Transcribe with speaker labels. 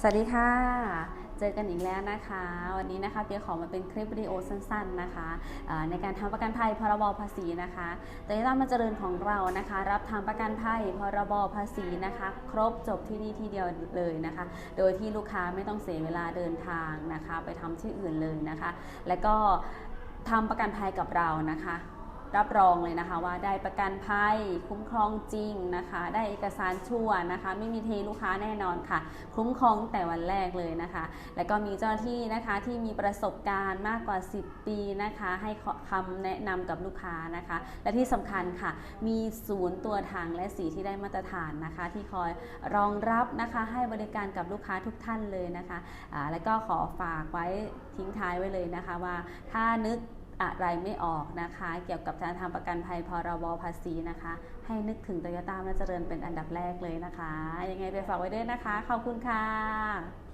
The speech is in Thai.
Speaker 1: สวัสดีค่ะ เจอกันอีกแล้วนะคะ วันนี้นะคะเปียขอมาเป็นคลิปวิดีโอสั้นๆนะคะในการทำประกันภัยพรบภาษีนะคะโตยต้ามาเจริญของเรานะคะ รับทำประกันภัยพรบภาษีนะคะ ครบจบที่นี่ที่เดียวเลยนะคะ โดยที่ลูกค้าไม่ต้องเสียเวลาเดินทางนะคะ ไปทำที่อื่นเลยนะคะ และก็ทำประกันภัยกับเรานะคะ รับรองเลยนะคะว่าได้ประกันภัยคุ้มครองจริงนะคะ ได้เอกสารชั่วนะคะ ไม่มีเทลูกค้าแน่นอนค่ะ คุ้มครองแต่วันแรกเลยนะคะ แล้วก็มีเจ้าหน้าที่นะคะที่มีประสบการณ์มากกว่า 10 ปีนะคะ ให้คำแนะนำกับลูกค้านะคะ และที่สำคัญค่ะ มีศูนย์ตัวถังและสีที่ได้มาตรฐานนะคะ ที่คอยรองรับนะคะให้บริการกับลูกค้าทุกท่านเลยนะคะอ่าแล้วก็ขอฝากไว้ทิ้งท้ายไว้เลยนะคะว่าถ้านึก อะไรไม่ออกนะคะ เกี่ยวกับการทำประกันภัยพรบภาษีนะคะ ให้นึกถึงโตโยต้าน่าเจริญเป็นอันดับแรกเลยนะคะ ยังไงไปฝากไว้ด้วยนะคะ ขอบคุณค่ะ